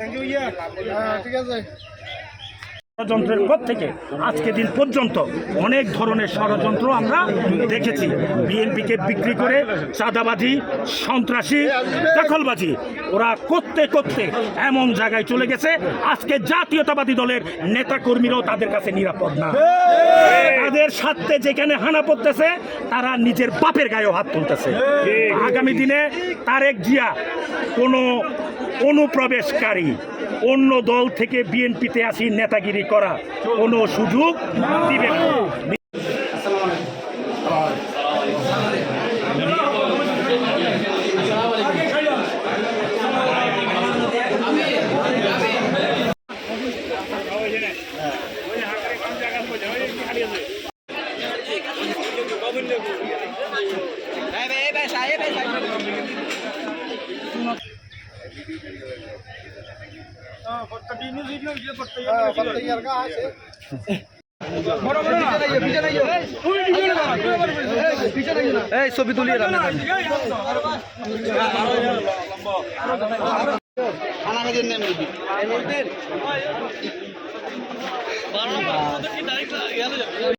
আছে। ষড়যন্ত্রের পর থেকে আজকে দিন পর্যন্ত অনেক ধরনের ষড়যন্ত্র আমরা দেখেছি। বিএনপিকে বিক্রি করে চাঁদাবাজি, সন্ত্রাসী, দখলবাজি ওরা করতে করতে এমন জায়গায় চলে গেছে। আজকে জাতীয়তাবাদী দলের নেতা কর্মীরাও তাদের কাছে নিরাপদ না। তাদের স্বার্থে যেখানে হানা পড়তেছে তারা নিজের বাপের গায়েও হাত তুলতেছে। আগামী দিনে তারেক জিয়া কোনো অনুপ্রবেশকারী অন্য দল থেকে বিএনপিতে আসি নেতাগিরি করা কোনো সুযোগ দিবে না। এই ছবি তুলিয়ে রাখেন बारह तारीख